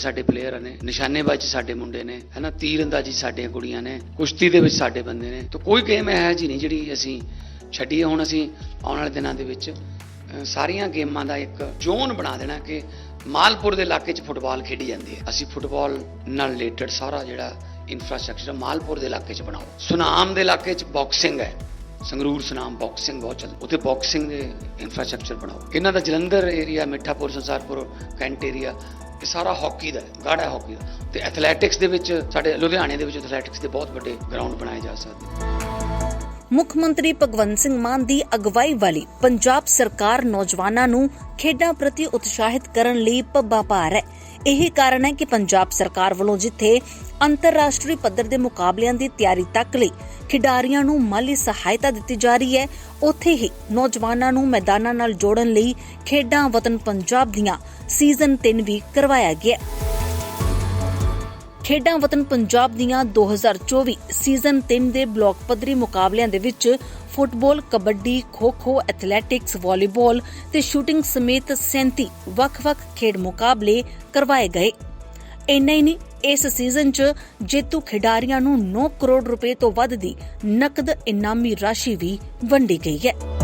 ਸਾਡੇ ਪਲੇਅਰ ਨੇ, ਨਿਸ਼ਾਨੇਬਾਜ਼ੀ 'ਚ ਸਾਡੇ ਮੁੰਡੇ ਨੇ ਹੈਨਾ ਤੀਰਅੰਦਾਜ਼ੀ 'ਚ ਸਾਡੀਆਂ ਕੁੜੀਆਂ ਨੇ, ਕੁਸ਼ਤੀ ਦੇ ਵਿੱਚ ਸਾਡੇ ਬੰਦੇ ਨੇ। ਤਾਂ ਕੋਈ ਗੇਮ ਹੈ ਜੀ ਨਹੀਂ ਜਿਹੜੀ ਅਸੀਂ ਛੱਡੀਏ। ਹੁਣ ਅਸੀਂ ਆਉਣ ਵਾਲੇ ਦਿਨਾਂ ਦੇ ਵਿੱਚ ਸਾਰੀਆਂ ਗੇਮਾਂ ਦਾ ਇੱਕ ਜ਼ੋਨ ਬਣਾ ਦੇਣਾ ਕਿ ਮਾਲਪੁਰ ਦੇ ਇਲਾਕੇ 'ਚ ਫੁੱਟਬਾਲ ਖੇਡੀ ਜਾਂਦੀ ਹੈ। ਅਸੀਂ ਫੁੱਟਬਾਲ ਨਾਲ ਰਿਲੇਟਡ ਸਾਰਾ ਜਿਹੜਾ ਇਨਫਰਾਸਟ੍ਰਕਚਰ ਮਾਲਪੁਰ ਦੇ ਇਲਾਕੇ 'ਚ ਬਣਾਓ। ਸੁਨਾਮ ਦੇ ਇਲਾਕੇ 'ਚ ਬਾਕਸਿੰਗ ਹੈ। ਸੰਗਰੂਰ, ਸੁਨਾਮ ਬਾਕਸਿੰਗ ਬਹੁਤ ਚੱਲ, ਉੱਥੇ ਬਾਕਸਿੰਗ ਦੇ ਇਨਫਰਾਸਟ੍ਰਕਚਰ ਬਣਾਓ। ਇਹਨਾਂ ਦਾ Jalandhar area Mithapur, Sansarpur, cantt area ਇਹ ਸਾਰਾ ਹਾਕੀ ਦਾ, ਗਾੜਾ ਹਾਕੀ ਦਾ। ਤੇ ਐਥਲੈਟਿਕਸ ਦੇ ਵਿੱਚ, ਸਾਡੇ ਲੁਧਿਆਣੇ ਦੇ ਵਿੱਚ ਐਥਲੈਟਿਕਸ ਦੇ ਬਹੁਤ ਵੱਡੇ ਗਰਾਊਂਡ ਬਣਾਏ ਜਾ ਸਕਦੇ ਮੁੱਖ ਮੰਤਰੀ ਭਗਵੰਤ ਸਿੰਘ ਮਾਨ ਦੀ ਅਗਵਾਈ ਵਾਲੀ ਪੰਜਾਬ ਸਰਕਾਰ ਨੌਜਵਾਨਾਂ ਨੂੰ ਖੇਡਾਂ ਪ੍ਰਤੀ ਉਤਸ਼ਾਹਿਤ ਕਰਨ ਲਈ ਪੱਬਾਂ ਭਾਰ ਹੈ। ਇਹ ਕਾਰਨ ਹੈ ਕਿ ਪੰਜਾਬ ਸਰਕਾਰ ਵੱਲੋਂ ਜਿੱਥੇ ਅੰਤਰਰਾਸ਼ਟਰੀ ਪੱਧਰ ਦੇ ਮੁਕਾਬਲਿਆਂ ਦੀ ਤਿਆਰੀ ਤੱਕ ਲਈ ਖਿਡਾਰੀਆਂ ਨੂੰ ਮਾਲੀ ਸਹਾਇਤਾ ਦਿੱਤੀ ਜਾ ਰਹੀ ਹੈ, ਉੱਥੇ ਹੀ ਨੌਜਵਾਨਾਂ ਨੂੰ ਮੈਦਾਨਾਂ ਨਾਲ ਜੋੜਨ ਲਈ ਖੇਡਾਂ ਵਤਨ ਪੰਜਾਬ ਦੀਆਂ ਸੀਜ਼ਨ 3 ਵੀ ਕਰਵਾਇਆ ਗਿਆ ਹੈ। ਖੇਡਾਂ ਵਤਨ ਪੰਜਾਬ ਦੀਆਂ 2024 ਸੀਜ਼ਨ 3 ਦੇ ਬਲਾਕ ਪੱਧਰੀ ਮੁਕਾਬਲਿਆਂ ਦੇ ਵਿੱਚ football, kabaddi, kho-kho, athletics, volleyball ਤੇ ਸ਼ੂਟਿੰਗ ਸਮੇਤ 37 ਵੱਖ-ਵੱਖ ਖੇਡ ਮੁਕਾਬਲੇ ਕਰਵਾਏ ਗਏ। ਇੰਨਾ ਹੀ ਨਹੀਂ ਇਸ ਸੀਜ਼ਨ 'ਚ ਜੇਤੂ ਖਿਡਾਰੀਆਂ ਨੂੰ 9 ਕਰੋੜ ਰੁਪਏ ਤੋਂ ਵੱਧ ਦੀ ਨਕਦ ਇਨਾਮੀ ਰਾਸ਼ੀ ਵੀ ਵੰਡੀ ਗਈ ਹੈ।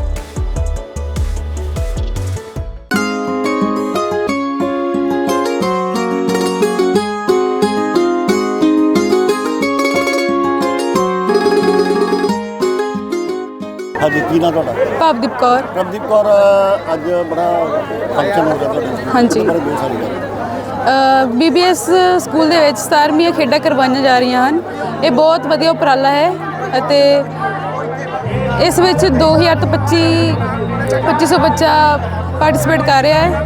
ਹਾਂਜੀ ਕੀ ਨਾਂ ਤੁਹਾਡਾ? ਭਵਦੀਪ ਕੌਰ। ਪ੍ਰਭਦੀਪ ਕੌਰ ਅੱਜ ਬੜਾ ਫੰਕਸ਼ਨ ਹੋ ਤੁਹਾਡੇ। ਹਾਂਜੀ। ਬਾਰੇ ਬਹੁਤ ਸਾਰੀ ਗੱਲ। ਬੀਬੀਐਸ ਸਕੂਲ ਦੇ ਵਿੱਚ 17ਵੀਆਂ ਖੇਡਾਂ ਕਰਵਾਈਆਂ ਜਾ ਰਹੀਆਂ ਹਨ। ਇਹ ਬਹੁਤ ਵਧੀਆ ਉਪਰਾਲਾ ਹੈ ਅਤੇ ਇਸ ਵਿੱਚ 2000 ਤੋਂ 25 2500 ਬੱਚਾ ਪਾਰਟਿਸਿਪੇਟ ਕਰ ਰਿਹਾ ਹੈ।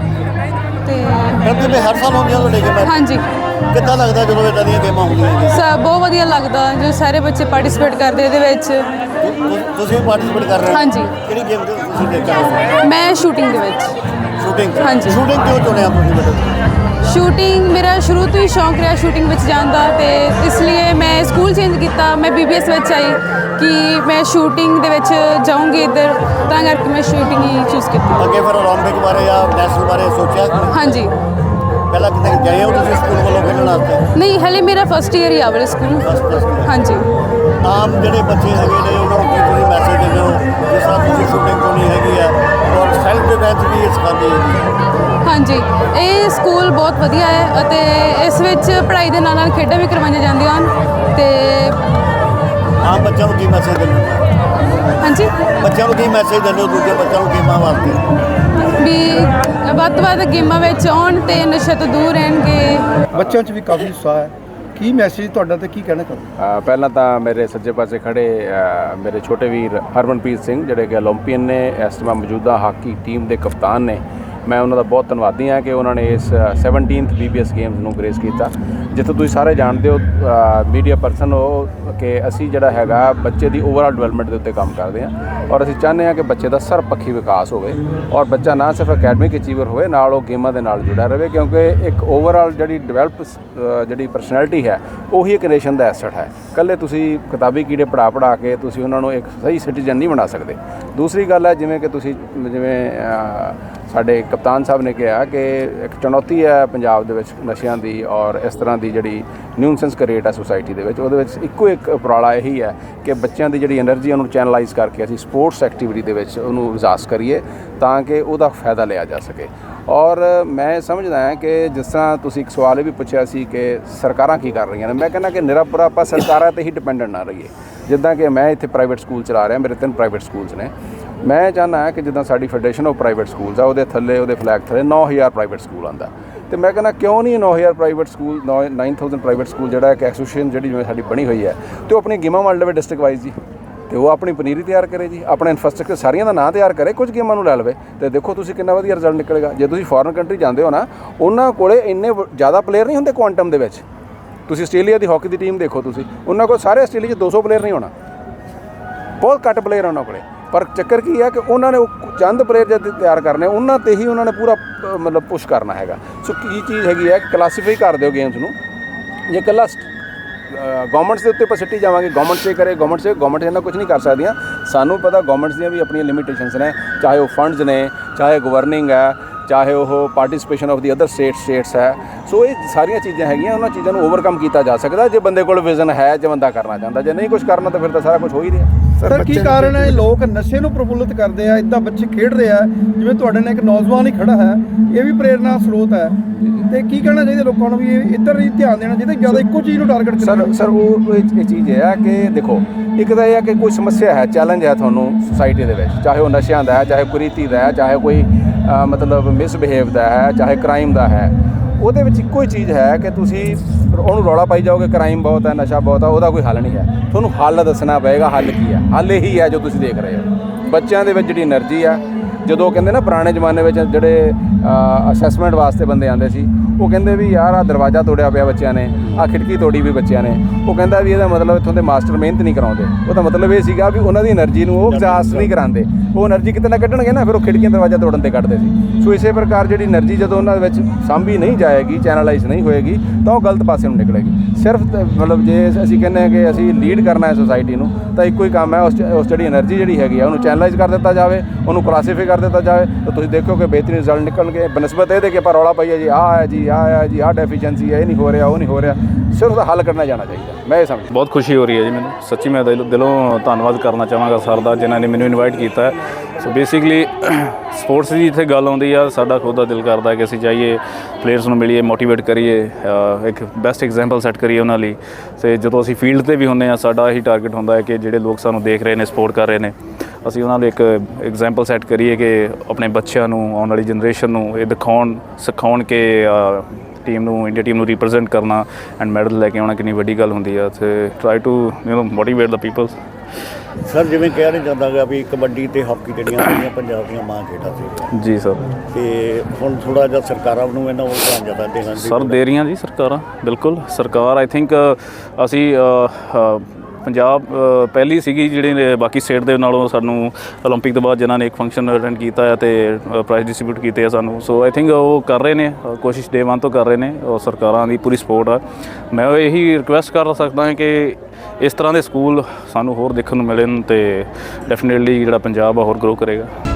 ਤੇ ਇਹ ਹਰ ਸਾਲ ਹੁੰਦੀਆਂ ਤੁਹਾਡੇ ਗੇਮਾਂ ਹਾਂਜੀ। ਕਿੱਦਾਂ ਲੱਗਦਾ ਜਦੋਂ ਇਦਾਂ ਦੀਆਂ ਗੇਮਾਂ ਹੁੰਦੀਆਂ ਨੇ ਸ ਬਹੁਤ ਵਧੀਆ ਲੱਗਦਾ ਜੋ ਸਾਰੇ ਬੱਚੇ ਪਾਰਟਿਸਿਪੇਟ ਕਰਦੇ ਇਹਦੇ ਵਿੱਚ ਤੁ- ਤੁ- ਤੁਸੀਂ ਪਾਰਟਿਸਿਪੇਟ ਕਰ ਰਹੇ ਹੋ ਹਾਂਜੀ। ਕਿਹੜੀ ਗੇਮ ਦੇ ਤੁਸੀਂ ਦੇਖਿਆ ਮੈਂ ਸ਼ੂਟਿੰਗ ਦੇ ਵਿੱਚ ਸ਼ੂਟਿੰਗ ਹਾਂਜੀ। ਸ਼ੂਟਿੰਗ ਕਿਉਂ ਚੁਣਿਆ ਤੁਸੀਂ ਬੇਟੇ ਸ਼ੂਟਿੰਗ ਮੇਰਾ ਸ਼ੁਰੂ ਤੋਂ ਹੀ ਸ਼ੌਂਕ ਰਿਹਾ ਸ਼ੂਟਿੰਗ ਵਿੱਚ ਜਾਣ ਦਾ ਤੇ ਇਸ ਲਈ ਮੈਂ ਸਕੂਲ ਚੇਂਜ ਕੀਤਾ ਮੈਂ ਬੀਬੀਐਸ ਵਿੱਚ ਆਈ ਕਿ ਮੈਂ ਸ਼ੂਟਿੰਗ ਦੇ ਵਿੱਚ ਜਾਊਂਗੀ ਇੱਧਰ ਤਾਂ ਕਰਕੇ ਮੈਂ ਸ਼ੂਟਿੰਗ ਹੀ ਚੂਜ਼ ਕੀਤੀ ਅੱਗੇ ਫਿਰ 올림픽 ਬਾਰੇ ਜਾਂ ਨੈਸ਼ਨਲ ਬਾਰੇ ਸੋਚਿਆ ਕਿ ਹਾਂਜੀ ਪਹਿਲਾਂ ਕਿਤੇ ਗਏ ਹੋ ਤੁਸੀਂ ਸਕੂਲ ਵੱਲੋਂ ਖੇਡਣ ਵਾਸਤੇ? ਨਹੀਂ ਹਲੇ ਮੇਰਾ ਫਸਟ ਈਅਰ ਹੀ ਆ ਵਾਲੇ ਸਕੂਲ। ਹਾਂਜੀ। ਆਮ ਜਿਹੜੇ ਬੱਚੇ ਹੈਗੇ ਨੇ ਉਹਨਾਂ ਨੂੰ ਕੀ ਤੁਸੀਂ ਮੈਸੇਜ ਦਿੰਦੇ ਹੋ ਜਿਸ ਤਰ੍ਹਾਂ ਤੁਸੀਂ ਸ਼ੂਟਿੰਗ ਕਰਨੀ ਹੈਗੀ ਆ ਔਰ ਸੈਲਫ ਡਿਫੈਂਸ ਵੀ ਸਿਖਾਉਂਦੇ ਹੈਗੇ ਹਾਂਜੀ। ਇਹ ਸਕੂਲ ਬਹੁਤ ਵਧੀਆ ਹੈ ਅਤੇ ਇਸ ਵਿੱਚ ਪੜ੍ਹਾਈ ਦੇ ਨਾਲ ਨਾਲ ਖੇਡਾਂ ਵੀ ਕਰਵਾਈਆਂ ਜਾਂਦੀਆਂ ਹਨ ਤੇ ਆਮ ਬੱਚਿਆਂ ਨੂੰ ਕੀ ਮੈਸੇਜ ਦਿੰਦੇ ਹੋ ਬੱਚਿਆਂ ਨੂੰ ਕੀ ਮੈਸੇਜ ਦਿੰਦੇ ਹੋ ਦੂਜੇ ਬੱਚਿਆਂ ਨੂੰ ਗੇਮਾਂ ਵਾਸਤੇ? ਵੀ ਵੱਧ ਗੇਮਾਂ ਵਿੱਚ ਆਉਣ ਤੇ ਨਸ਼ੇ ਤੋਂ ਦੂਰ ਰਹਿਣਗੇ। ਬੱਚਿਆਂ 'ਚ ਵੀ ਕਾਫੀ ਉਤਸ਼ਾਹ ਹੈ। ਕੀ ਮੈਸੇਜ ਤੁਹਾਡਾ ਤੇ ਕੀ ਕਹਿਣਾ ਚਾਹੁੰਦੇ ਪਹਿਲਾਂ ਤਾਂ ਮੇਰੇ ਸੱਜੇ ਪਾਸੇ ਖੜੇ ਮੇਰੇ ਛੋਟੇ ਵੀਰ ਹਰਮਨਪ੍ਰੀਤ ਸਿੰਘ ਜਿਹੜੇ ਕਿ 올림픽ੀਅਨ ਨੇ ਇਸ ਸਮਾਂ ਮੌਜੂਦਾ ਹਾਕੀ ਟੀਮ ਦੇ ਕਪਤਾਨ ਨੇ। ਮੈਂ ਉਹਨਾਂ ਦਾ ਬਹੁਤ ਧੰਨਵਾਦੀ ਹਾਂ ਕਿ ਉਹਨਾਂ ਨੇ ਇਸ ਅ, 17th BBS ਗੇਮਸ ਨੂੰ ਗ੍ਰੇਸ ਕੀਤਾ। ਜਿੱਥੇ ਤੁਸੀਂ ਸਾਰੇ ਜਾਣਦੇ ਹੋ ਮੀਡੀਆ ਪਰਸਨ ਹੋ ਕਿ ਅਸੀਂ ਜਿਹੜਾ ਹੈਗਾ ਬੱਚੇ ਦੀ ਓਵਰਆਲ ਡਿਵੈਲਪਮੈਂਟ ਦੇ ਉੱਤੇ ਕੰਮ ਕਰਦੇ ਹਾਂ ਔਰ ਅਸੀਂ ਚਾਹੁੰਦੇ ਹਾਂ ਕਿ ਬੱਚੇ ਦਾ ਸਰਬਪੱਖੀ ਵਿਕਾਸ ਹੋਵੇ ਔਰ ਬੱਚਾ ਨਾ ਸਿਰਫ ਅਕੈਡਮਿਕ ਅਚੀਵਰ ਹੋਵੇ ਨਾਲ ਉਹ ਗੇਮਾਂ ਦੇ ਨਾਲ ਜੁੜਿਆ ਰਹੇ ਕਿਉਂਕਿ ਇੱਕ ਓਵਰਆਲ ਜਿਹੜੀ ਡਿਵੈਲਪ ਜਿਹੜੀ ਪਰਸਨੈਲਿਟੀ ਹੈ ਉਹੀ ਇੱਕ ਨੇਸ਼ਨ ਦਾ ਐਸੈਟ ਹੈ। ਕੱਲੇ ਤੁਸੀਂ ਕਿਤਾਬੀ ਕੀੜੇ ਪੜਾ ਪੜਾ ਕੇ ਤੁਸੀਂ ਉਹਨਾਂ ਨੂੰ ਇੱਕ ਸਹੀ ਸਿਟੀਜ਼ਨ ਨਹੀਂ ਬਣਾ ਸਕਦੇ। ਦੂਸਰੀ ਗੱਲ ਹੈ ਜਿਵੇਂ ਕਿ ਤੁਸੀਂ ਜਿਵੇਂ ਸਾਡੇ ਕਪਤਾਨ ਸਾਹਿਬ ਨੇ ਕਿਹਾ ਕਿ ਇੱਕ ਚੁਣੌਤੀ ਹੈ ਪੰਜਾਬ ਦੇ ਵਿੱਚ ਨਸ਼ਿਆਂ ਦੀ ਔਰ ਇਸ ਤਰ੍ਹਾਂ ਦੀ ਜਿਹੜੀ ਨਿਊਨਸੈਂਸ ਕ੍ਰੀਏਟ ਹੈ ਸੋਸਾਇਟੀ ਦੇ ਵਿੱਚ, ਉਹਦੇ ਵਿੱਚ ਇੱਕੋ ਇੱਕ ਉਪਰਾਲਾ ਇਹੀ ਹੈ ਕਿ ਬੱਚਿਆਂ ਦੀ ਜਿਹੜੀ એનર્ਜੀ ਉਹਨੂੰ ਚੈਨਲਾਈਜ਼ ਕਰਕੇ ਅਸੀਂ ਸਪੋਰਟਸ ਐਕਟੀਵਿਟੀ ਦੇ ਵਿੱਚ ਉਹਨੂੰ ਵਿਕਾਸ ਕਰੀਏ ਤਾਂ ਕਿ ਉਹਦਾ ਫਾਇਦਾ ਲਿਆ ਜਾ ਸਕੇ। ਔਰ ਮੈਂ ਸਮਝਦਾ ਹਾਂ ਕਿ ਜਿਸ ਤਰ੍ਹਾਂ ਤੁਸੀਂ ਇੱਕ ਸਵਾਲ ਇਹ ਵੀ ਪੁੱਛਿਆ ਸੀ ਕਿ ਸਰਕਾਰਾਂ ਕੀ ਕਰ ਰਹੀਆਂ ਨੇ, ਮੈਂ ਕਹਿੰਦਾ ਕਿ ਨਿਰਪਰ ਆਪਾਂ ਸਰਕਾਰਾਂ ਤੇ ਹੀ ਡਿਪੈਂਡੈਂਟ ਨਾ ਰਹੀਏ। ਜਿੱਦਾਂ ਕਿ ਮੈਂ ਇੱਥੇ ਪ੍ਰਾਈਵੇਟ ਸਕੂਲ ਚਲਾ ਰਿਹਾ, ਮੇਰੇ ਤਿੰਨ ਪ੍ਰਾਈਵੇਟ ਸਕੂਲਸ ਨੇ। ਮੈਂ ਚਾਹੁੰਦਾ ਕਿ ਜਿੱਦਾਂ ਸਾਡੀ ਫੈਡਰੇਸ਼ਨ ਆਫ ਪ੍ਰਾਈਵੇਟ ਸਕੂਲਸ ਆ, ਉਹਦੇ ਥੱਲੇ, ਉਹਦੇ ਫਲੈਗ ਥੱਲੇ 9000 ਪ੍ਰਾਈਵੇਟ ਸਕੂਲ ਆਂਦਾ ਤੇ ਮੈਂ ਕਹਿੰਦਾ ਕਿਉਂ ਨਹੀਂ 9000 ਪ੍ਰਾਈਵੇਟ ਸਕੂਲ 9000 ਪ੍ਰਾਈਵੇਟ ਸਕੂਲ ਜਿਹੜਾ ਇੱਕ ਐਸੋਸੀਏਸ਼ਨ ਜਿਹੜੀ ਜਿਵੇਂ ਸਾਡੀ ਬਣੀ ਹੋਈ ਹੈ, ਤੇ ਉਹ ਆਪਣੀ ਗੇਮਾਂ ਵੰਡ ਲਵੇ ਡਿਸਟ੍ਰਿਕਟ ਵਾਈਜ਼ ਜੀ। ਤੇ ਉਹ ਆਪਣੀ ਪਨੀਰੀ ਤਿਆਰ ਕਰੇ ਜੀ, ਆਪਣਾ ਇਨਫਰਾਸਟ੍ਰਕਚਰ ਸਾਰੀਆਂ ਦਾ ਨਾਂ ਤਿਆਰ ਕਰੇ, ਕੁਝ ਗੇਮਾਂ ਨੂੰ ਲੈ ਲਵੇ। ਤੇ ਦੇਖੋ ਤੁਸੀਂ ਕਿੰਨਾ ਵਧੀਆ ਰਿਜ਼ਲਟ ਨਿਕਲੇਗਾ। ਜੇ ਤੁਸੀਂ ਫੋਰਨ ਕੰਟਰੀ ਜਾਂਦੇ ਹੋ ਨਾ, ਉਹਨਾਂ ਕੋਲੇ ਇੰਨੇ ਜ਼ਿਆਦਾ ਪਲੇਅਰ ਨਹੀਂ ਹੁੰਦੇ ਕੁਆਂਟਮ ਦੇ ਵਿੱਚ। ਤੁਸੀਂ ਆਸਟ੍ਰੇਲੀਆ ਦੀ ਹਾਕੀ ਦੀ ਟੀਮ ਦੇਖੋ ਤੁਸੀਂ, ਉਹਨਾਂ ਕੋਲ ਸਾਰੇ ਆਸਟ੍ਰੇਲੀਆ 'ਚ 200 ਪਲੇਅਰ ਨਹੀਂ ਹੋਣਾ। ਬਹੁਤ ਘੱਟ ਪਲੇਅਰ ਉਹਨਾਂ ਕੋਲੇ। ਪਰ ਚੱਕਰ ਕੀ ਹੈ ਕਿ ਉਹਨਾਂ ਨੇ ਉਹ ਚੰਦ ਪਲੇਅਰ ਜਦ ਤਿਆਰ ਕਰਨੇ ਉਹਨਾਂ ਤੇ ਹੀ ਉਹਨਾਂ ਨੇ ਪੂਰਾ ਅ, ਮਤਲਬ ਪੁਸ਼ ਕਰਨਾ ਹੈਗਾ। ਸੋ ਕੀ ਚੀਜ਼ ਹੈਗੀ ਹੈ ਕਲਾਸੀਫਾਈ ਕਰ ਦਿਓ ਗੇਮਸ ਨੂੰ। ਜੇ ਇਕੱਲਾ ਗਵਰਨਮੈਂਟਸ ਦੇ ਉੱਤੇ ਆਪਾਂ ਸਿੱਟੀ ਜਾਵਾਂਗੇ ਗਵਰਨਮੈਂਟ ਸੇ ਕਰੇ ਗਵਰਨਮੈਂਟ ਸੇ ਗਵਰਨਮੈਂਟ ਇਹਨਾਂ ਕੁਝ ਨਹੀਂ ਕਰ ਸਕਦੀਆਂ। ਸਾਨੂੰ ਪਤਾ ਗਵਰਨਮੈਂਟਸ ਦੀਆਂ ਵੀ ਆਪਣੀਆਂ ਲਿਮਿਟੇਸ਼ਨਸ ਨੇ ਚਾਹੇ ਉਹ ਫੰਡਸ ਨੇ ਚਾਹੇ ਗਵਰਨਿੰਗ ਹੈ ਚਾਹੇ ਉਹ participation of the other state states ਹੈ। ਸੋ ਇਹ ਸਾਰੀਆਂ ਚੀਜ਼ਾਂ ਹੈਗੀਆਂ ਉਹਨਾਂ ਚੀਜ਼ਾਂ ਨੂੰ ਓਵਰਕਮ ਕੀਤਾ ਜਾ ਸਕਦਾ। ਜੇ ਬੰਦੇ ਕੋਲ ਵਿਜ਼ਨ ਹੈ ਜੇ ਬੰਦਾ ਕਰਨਾ ਚਾਹੁੰਦਾ ਜੇ ਨਹੀਂ ਕੁਝ ਕਰਨਾ ਤਾਂ ਫਿਰ ਤਾਂ ਸਾਰਾ ਕੁਝ ਹੋ ਹੀ ਰਿਹਾ। ਸਰ ਕੀ ਕਾਰਨ ਹੈ? ਲੋਕ ਨਸ਼ੇ ਨੂੰ ਪ੍ਰਫੁੱਲਿਤ ਕਰਦੇ ਆ ਇਦਾਂ ਬੱਚੇ ਖੇਡ ਰਹੇ ਆ ਜਿਵੇਂ ਤੁਹਾਡੇ ਨਾਲ ਇੱਕ ਨੌਜਵਾਨ ਹੀ ਖੜਾ ਹੈ ਇਹ ਵੀ ਪ੍ਰੇਰਨਾ ਸਰੋਤ ਹੈ। ਤੇ ਕੀ ਕਹਿਣਾ ਚਾਹੀਦਾ ਲੋਕਾਂ ਨੂੰ ਵੀ ਇੱਧਰ ਹੀ ਧਿਆਨ ਦੇਣਾ ਚਾਹੀਦਾ ਜ਼ਿਆਦਾ ਇੱਕੋ ਚੀਜ਼ ਨੂੰ ਟਾਰਗੇਟ ਕਰਨਾ? ਸਰ ਸਰ ਉਹ ਇਹ ਚੀਜ਼ ਹੈ ਕਿ ਦੇਖੋ ਇੱਕ ਤਾਂ ਇਹ ਹੈ ਕਿ ਕੋਈ ਸਮੱਸਿਆ ਹੈ ਚੈਲੰਜ ਹੈ ਤੁਹਾਨੂੰ ਸੁਸਾਇਟੀ ਦੇ ਵਿੱਚ ਚਾਹੇ ਉਹ ਨਸ਼ਿਆਂ ਦਾ ਹੈ ਚਾਹੇ ਕੁਰੀਤੀ ਦਾ ਹੈ ਚਾਹੇ ਕੋਈ ਮਤਲਬ ਮਿਸਬਿਹੇਵ ਦਾ ਹੈ ਚਾਹੇ ਕ੍ਰਾਈਮ ਦਾ ਹੈ। ਉਹਦੇ ਵਿੱਚ ਇੱਕੋ ਹੀ ਚੀਜ਼ ਹੈ ਕਿ ਤੁਸੀਂ ਉਹਨੂੰ ਰੌਲਾ ਪਾਈ ਜਾਓਗੇ ਕ੍ਰਾਈਮ ਬਹੁਤ ਹੈ, ਨਸ਼ਾ ਬਹੁਤ ਹੈ, ਉਹਦਾ ਕੋਈ ਹੱਲ ਨਹੀਂ ਹੈ। ਤੁਹਾਨੂੰ ਹੱਲ ਦੱਸਣਾ ਪਏਗਾ, ਹੱਲ ਕੀ ਹੈ? ਹੱਲ ਇਹੀ ਹੈ ਜੋ ਤੁਸੀਂ ਦੇਖ ਰਹੇ ਹੋ। ਬੱਚਿਆਂ ਦੇ ਵਿੱਚ ਜਿਹੜੀ એનર્ਜੀ ਆ ਜਦੋਂ ਕਹਿੰਦੇ ਨਾ ਪੁਰਾਣੇ ਜ਼ਮਾਨੇ ਵਿੱਚ ਜਿਹੜੇ ਅਸੈਸਮੈਂਟ ਵਾਸਤੇ ਬੰਦੇ ਆਉਂਦੇ ਸੀ ਉਹ ਕਹਿੰਦੇ ਵੀ ਯਾਰ ਆ ਦਰਵਾਜ਼ਾ ਤੋੜਿਆ ਪਿਆ ਬੱਚਿਆਂ ਨੇ ਆ ਖਿੜਕੀ ਤੋੜੀ ਵੀ ਬੱਚਿਆਂ ਨੇ। ਉਹ ਕਹਿੰਦਾ ਵੀ ਇਹਦਾ ਮਤਲਬ ਇੱਥੋਂ ਦੇ ਮਾਸਟਰ ਮਿਹਨਤ ਨਹੀਂ ਕਰਾਉਂਦੇ। ਉਹਦਾ ਮਤਲਬ ਇਹ ਸੀਗਾ ਵੀ ਉਹਨਾਂ ਦੀ એનર્ਜੀ ਨੂੰ ਉਹ ਐਗਜ਼ਾਸਟ ਨਹੀਂ ਕਰਾਉਂਦੇ। ਉਹ એનર્ਜੀ ਕਿਤੇ ਨਾ ਕੱਢਣਗੇ ਨਾ ਫਿਰ ਉਹ ਖਿੜਕੀਆਂ ਦਰਵਾਜ਼ਾ ਤੋੜਨ ਤੇ ਕੱਢਦੇ ਸੀ। ਸੋ ਇਸੇ ਪ੍ਰਕਾਰ ਜਿਹੜੀ એનર્ਜੀ ਜਦੋਂ ਉਹਨਾਂ ਵਿੱਚ ਸਾਂਭੀ ਨਹੀਂ ਜਾਏਗੀ ਚੈਨਲਾਈਜ਼ ਨਹੀਂ ਹੋਏਗੀ ਤਾਂ ਉਹ ਗਲਤ ਪਾਸੇ ਨੂੰ ਨਿਕਲੇਗੀ। ਸਿਰਫ ਮਤਲਬ ਜੇ ਅਸੀਂ ਕਹਿੰਦੇ ਹਾਂ ਕਿ ਅਸੀਂ ਲੀਡ ਕਰਨਾ ਹੈ ਸੋਸਾਇਟੀ ਨੂੰ ਤਾਂ ਇੱਕੋ ਹੀ ਕੰਮ ਹੈ ਉਸ ਜਿਹੜੀ એનર્ਜੀ ਜਿਹੜੀ ਹੈਗੀ ਆ ਉਹਨੂੰ ਚੈਨਲਾਈਜ਼ ਕਰ ਦਿੱਤਾ ਜਾਵੇ ਉਹਨੂੰ ਕਲਾਸੀਫਾਈ ਕਰ ਦਿੱਤਾ ਜਾਵੇ, ਤਾਂ ਤੁਸੀਂ ਦੇਖੋ ਕਿ ਬਿਹਤਰੀਨ ਰਿਜ਼ਲਟ ਨਿਕਲਣਗੇ। ਬਨਸਬਤ ਇਹਦੇ ਕਿ ਆਪਾਂ ਰੌਲਾ ਪਾਈਏ ਜੀ, ਆਹ ਹੈ ਜੀ, ਆਹ ਹੈ ਜੀ ਆ ਡੈਫੀਸ਼ੀਐਂਸੀ ਹੈ, ਇਹ ਨਹੀਂ ਹੋ ਰਿਹਾ, ਉਹ ਨਹੀਂ ਹੋ ਰਿਹਾ। ਸਿਰਫ ਉਹਦਾ ਹੱਲ ਕਰਨਾ ਜਾਣਾ ਚਾਹੀਦਾ। ਮੈਂ ਇਹ ਸਮਝ ਬਹੁਤ ਖੁਸ਼ੀ ਹੋ ਰਹੀ ਹੈ ਜੀ ਮੈਨੂੰ। ਸੱਚੀ ਮੈਂ ਦਿਲ- ਦਿਲੋਂ ਧੰਨਵਾਦ ਕਰਨਾ ਚਾਹਾਂਗਾ ਸਰ ਦਾ, ਜਿਨ੍ਹਾਂ ਨੇ ਮੈਨੂੰ ਇਨਵਾਈਟ ਕੀਤਾ ਹੈ। ਸੋ ਬੇਸਿਕਲੀ ਸਪੋਰਟਸ ਦੀ ਇੱਥੇ ਗੱਲ ਆਉਂਦੀ ਆ, ਸਾਡਾ ਖੁਦ ਦਾ ਦਿਲ ਕਰਦਾ ਕਿ ਅਸੀਂ ਜਾਈਏ ਪਲੇਅਰਸ ਨੂੰ ਮਿਲੀਏ ਮੋਟੀਵੇਟ ਕਰੀਏ ਇੱਕ ਬੈਸਟ ਐਗਜ਼ਾਮਪਲ ਸੈੱਟ ਕਰੀਏ ਉਹਨਾਂ ਲਈ। ਤੇ ਜਦੋਂ ਅਸੀਂ ਫੀਲਡ ਤੇ ਵੀ ਹੁੰਨੇ ਆ ਸਾਡਾ ਇਹੀ ਟਾਰਗੇਟ ਹੁੰਦਾ ਹੈ ਕਿ ਜਿਹੜੇ ਲੋਕ ਸਾਨੂੰ ਦੇਖ ਰਹੇ ਨੇ ਸਪੋਰਟ ਕਰ ਰਹੇ ਨੇ। ਅਸੀਂ ਉਹਨਾਂ ਲਈ ਇੱਕ ਐਗਜ਼ਾਮਪਲ ਸੈੱਟ ਕਰੀਏ ਕਿ ਆਪਣੇ ਬੱਚਿਆਂ ਨੂੰ ਆਉਣ ਵਾਲੀ ਜਨਰੇਸ਼ਨ ਨੂੰ ਇਹ ਦਿਖਾਉਣ ਸਿਖਾਉਣ ਕਿ ਟੀਮ ਨੂੰ ਇੰਡੀਆ ਟੀਮ ਨੂੰ ਰਿਪਰੈਜ਼ੈਂਟ ਕਰਨਾ ਐਂਡ ਮੈਡਲ ਲੈ ਕੇ ਆਉਣਾ ਕਿੰਨੀ ਵੱਡੀ ਗੱਲ ਹੁੰਦੀ ਆ ਤੇ try to you know motivate the people sir ਜਿਵੇਂ ਕਿਹਾ ਨਹੀਂ ਜਾਂਦਾ ਗਾ ਵੀ ਕਬੱਡੀ ਤੇ ਹਾਕੀ ਜਿਹੜੀਆਂ ਸਾਡੀਆਂ ਪੰਜਾਬ ਦੀਆਂ ਮਾਂ ਖੇਡਾਂ ਸੀ। ਜੀ ਸਰ ਤੇ ਹੁਣ ਥੋੜਾ ਜਿਹਾ ਸਰਕਾਰਾਂ ਨੂੰ ਇਹਨਾਂ ਵੱਲ ਧਿਆਨ ਜ਼ਿਆਦਾ ਦੇਣਾ ਸਰ ਦੇ ਰਹੀਆਂ ਜੀ ਸਰਕਾਰਾਂ ਬਿਲਕੁਲ। ਸਰਕਾਰ ਆਈ ਥਿੰਕ ਅਸੀਂ ਪੰਜਾਬ ਅ, ਪਹਿਲੀ ਸੀਗੀ ਜਿਹੜੀ ਨੇ ਬਾਕੀ ਸਟੇਟ ਦੇ ਨਾਲੋਂ ਸਾਨੂੰ 올림픽 ਤੋਂ ਬਾਅਦ ਜਿਨ੍ਹਾਂ ਨੇ ਇੱਕ ਫੰਕਸ਼ਨ ਅਟੈਂਡ ਕੀਤਾ ਹੈ ਤੇ ਪ੍ਰਾਈਜ਼ ਡਿਸਟ੍ਰੀਬਿਊਟ ਕੀਤੇ ਆ ਸਾਨੂੰ ਸੋ ਆਈ ਥਿੰਕ ਉਹ ਕਰ ਰਹੇ ਨੇ ਅ, ਕੋਸ਼ਿਸ਼ ਡੇ 1 ਤੋਂ ਕਰ ਰਹੇ ਨੇ ਉਹ ਸਰਕਾਰਾਂ ਦੀ ਪੂਰੀ ਸਪੋਰਟ ਆ ਮੈਂ ਉਹ ਇਹੀ ਰਿਕੁਐਸਟ ਕਰ ਸਕਦਾ ਹਾਂ ਕਿ ਇਸ ਤਰ੍ਹਾਂ ਦੇ ਸਕੂਲ ਸਾਨੂੰ ਹੋਰ ਦੇਖਣ ਨੂੰ ਮਿਲਣ ਤੇ ਡੈਫੀਨਿਟਲੀ ਜਿਹੜਾ ਪੰਜਾਬ ਆ ਹੋਰ ਗਰੋ ਕਰੇਗਾ